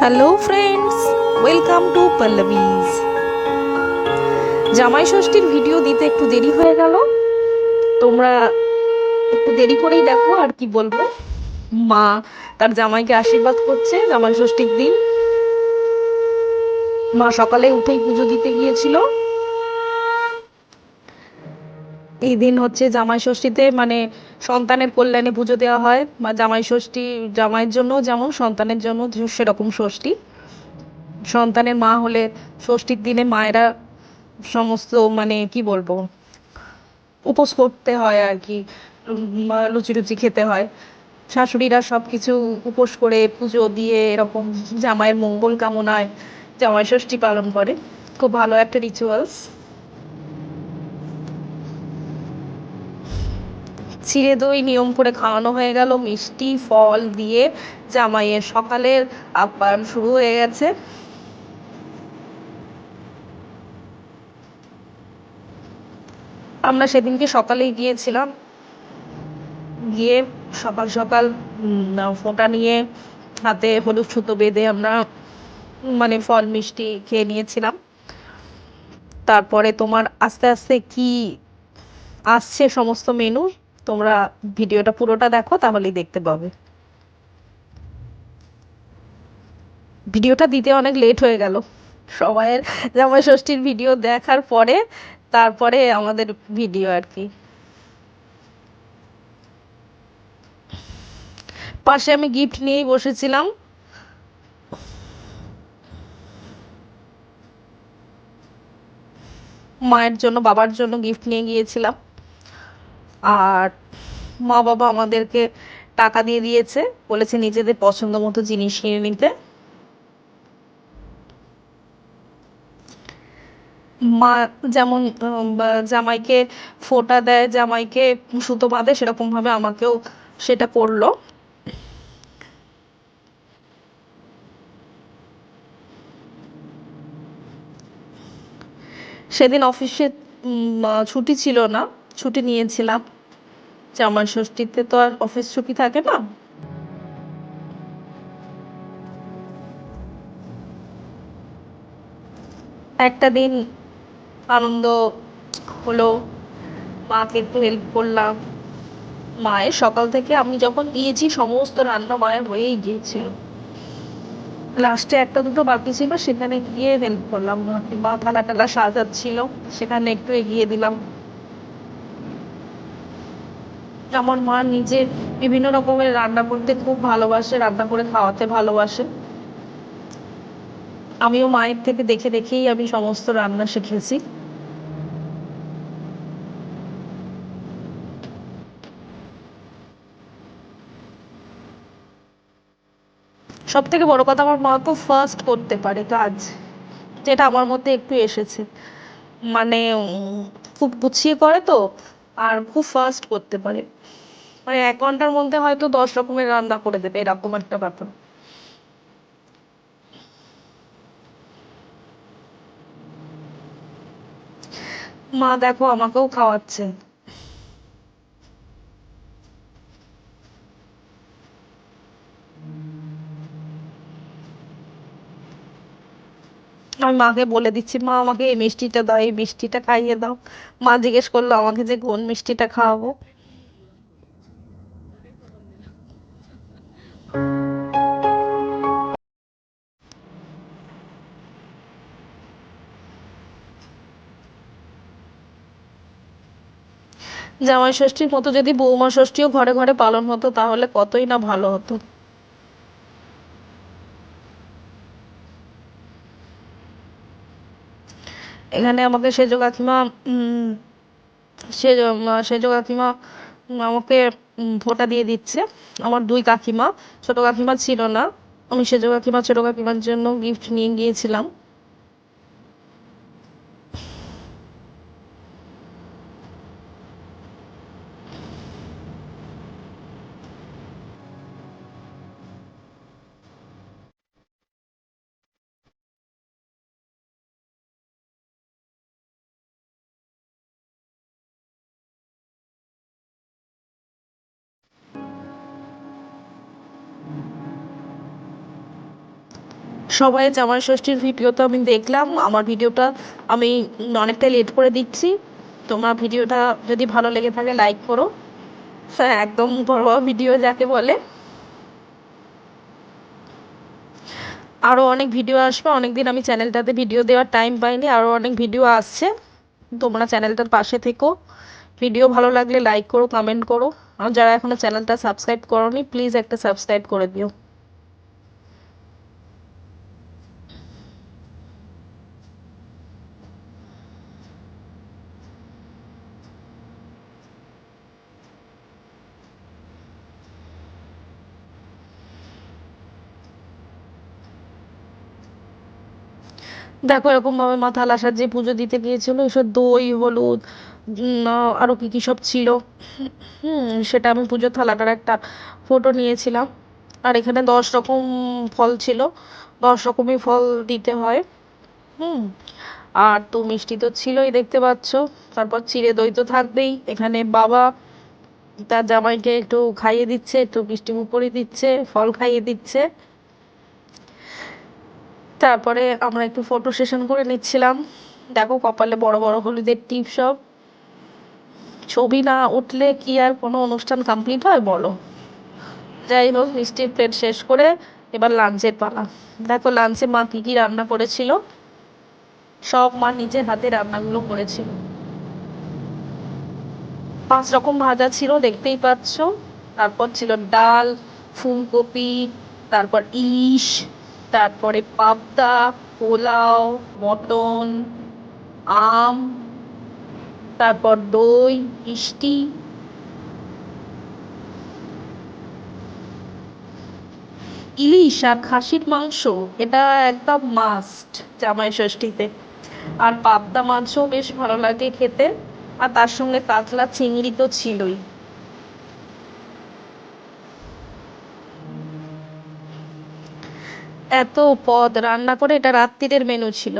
Hello friends welcome to Pallavi's জামাই ষষ্ঠীর video দিতে একটু দেরি হয়ে গেল। তোমরা একটু দেরি করেই দেখো আর কি বলব। মা তার জামাইকে আশীর্বাদ করছে জামাই ষষ্ঠীর দিন। মা সকালে উঠেই পুজো দিতে গিয়েছিল। এই দিন হচ্ছে জামাই ষষ্ঠীতে মানে সন্তানের কল্যাণে পুজো দেওয়া হয়। বা জামাই ষষ্ঠী জামাইয়ের জন্য যেমন সন্তানের জন্য সেরকম ষষ্ঠী। সন্তানের মা হলে ষষ্ঠীর দিনে মায়েরা সমস্ত মানে কি বলব, উপোস করতে হয় আর কি লুচি লুচি খেতে হয়। শাশুড়িরা সব কিছু উপোস করে পুজো দিয়ে এরকম জামাইয়ের মঙ্গল কামনায় জামাই ষষ্ঠী পালন করে। খুব ভালো একটা রিচুয়ালস চিড়ে দই, নিয়ম করে খাওয়ানো হয়ে গেল। মিষ্টি, ফল দিয়ে জামাইয়ের সকালের আপ্যায়ন শুরু হয়ে গেছে। আমরা সেদিনকে সকালেই গিয়েছিলাম। গিয়ে সকাল সকাল ফোঁটা নিয়ে হাতে হলুদ সুতো বেঁধে আমরা মানে ফল, মিষ্টি খেয়ে নিয়েছিলাম। তারপরে তোমার আস্তে আস্তে কি আসছে সমস্ত মেনু তোমরা ভিডিওটা পুরোটা দেখো, তাহলেই দেখতে পাবে। ভিডিওটা দিতে অনেক লেট হয়ে গেল। সবাইয়ের জামাই ষষ্ঠীর ভিডিও দেখার পরে, তারপরে আমাদের ভিডিও আর কি। পাশে আমি গিফট নিয়েই বসেছিলাম। মায়ের জন্য, বাবার জন্য গিফট নিয়ে গিয়েছিলাম। আর মা বাবা আমাদেরকে টাকা দিয়ে দিয়েছে, বলেছে নিজেদের পছন্দ মতো জিনিস কিনে নিতে। মা যেমন জামাইকে ফোঁটা দেয়, জামাইকে সুতো বাঁধে সেরকম ভাবে আমাকেও সেটা করল সেদিন অফিসে ছুটি ছিল না, ছুটি নিয়েছিলাম। জামাই ষষ্ঠীতে তো আর অফিস ছুটি থাকে না। একটা দিন আনন্দ হলো, মাকে একটু হেল্প করলাম। মায়ের সকাল থেকে আমি যখন গিয়েছি, সমস্ত রান্না মায়ের হয়েই গিয়েছিল লাস্টে একটা দুটো বাকি ছিল, সেখানে গিয়ে হেল্প করলাম। মা থালা টালা সাজাচ্ছিল, সেখানে একটু এগিয়ে দিলাম। আমার মা নিজে বিভিন্ন রকমের রান্না করতে খুব ভালোবাসে, রান্না করে খাওয়াতে ভালোবাসে। আমিও মায়ের থেকে দেখে দেখেই আমি সমস্ত রান্না শিখেছি। সব থেকে বড় কথা, আমার মা খুব ফার্স্ট করতে পারে কাজ, যেটা আমার মধ্যে একটু এসেছে। মানে খুব গুছিয়ে করে তো আর খুব ফাস্ট করতে পারে। মানে এক ঘণ্টার মধ্যে হয়তো দশ রকমের রান্না করে দেবে, এরকম একটা ব্যাপার। মা দেখো আমাকেও খাওয়াচ্ছে। আমি মাকে বলে দিচ্ছি, মা, আমাকে এই মিষ্টিটা দাও, এই মিষ্টিটা খাইয়ে দাও। মা জিজ্ঞেস করল, আমাকে যে কোন মিষ্টিটা খাওয়াবো? জামাই ষষ্ঠীর মতো যদি বৌমা ষষ্ঠীও ঘরে ঘরে পালন হতো, তাহলে কতই না ভালো হতো। এখানে আমাকে সেজ কাকিমা সেজো সেজ কাকিমা আমাকে ফোঁটা দিয়ে দিচ্ছে। আমার দুই কাকিমা, ছোটো কাকিমা ছিল না। আমি সেজো কাকিমা ছোটো কাকিমার জন্য গিফট নিয়ে গিয়েছিলাম। সবাই জামাই ষষ্ঠীর ভিডিও তো আমি দেখলাম। আমার ভিডিওটা আমি অনেকটা লেট করে দিচ্ছি। তোমার ভিডিওটা যদি ভালো লেগে থাকে লাইক করো। হ্যাঁ একদম ঘরোয়া ভিডিও যাকে বলে। আরও অনেক ভিডিও আসবে। অনেক দিন আমি চ্যানেলটাতে ভিডিও দেওয়ার টাইম পাইনি। আরও অনেক ভিডিও আসছে। তোমরা চ্যানেলটার পাশে থেকো। ভিডিও ভালো লাগলে লাইক করো কমেন্ট করো। আর যারা এখনও চ্যানেলটা সাবস্ক্রাইব করোনি প্লিজ একটা সাবস্ক্রাইব করে দিও। দেখো, এরকমভাবে মা থালা সাজিয়ে পুজো দিতে গিয়েছিল, এসব দই, হলুদ আরও কী কী সব ছিল। হুম, সেটা আমি পুজোর থালাটার একটা ফটো নিয়েছিলাম। আর এখানে দশ রকম ফল ছিল। দশ রকমই ফল দিতে হয়। হুম, আর তো মিষ্টি তো ছিলই, দেখতে পাচ্ছ। তারপর চিড়ে দই তো থাকবেই। এখানে বাবা তার জামাইকে একটু খাইয়ে দিচ্ছে, একটু মিষ্টি মুখ করে দিচ্ছে, ফল খাইয়ে দিচ্ছে। তারপরে আমরা একটু ফটো সেশন করে নিচ্ছিলাম। দেখো কপালে বড় বড় হলুদের টিপ সব। ছবি না উঠলে কি আর কোনো অনুষ্ঠান কমপ্লিট হয় বলো? যাই হোক মিষ্টির প্লেট শেষ করে এবার লাঞ্চের পালা। দেখো লাঞ্চে মা কী কী রান্না করেছিল? সব মা নিজের হাতে রান্নাগুলো করেছিল। পাঁচ রকম ভাজা ছিল, দেখতেই পাচ্ছ। তারপর ছিল ডাল, ফুলকপি, তারপর ইলিশ তারপরে পাবদা, পোলাও, মটন, আম, তারপর দই, মিষ্টি। ইলিশ আর খাসির মাংস, এটা একদম মাস্ট জামাই ষষ্ঠীতে আর পাবদা মাছও বেশ ভালো লাগে খেতে। আর তার সঙ্গে কাতলা চিংড়ি তো ছিলই। এত পদ রান্না করে এটা রাত্তিরের মেনু ছিল।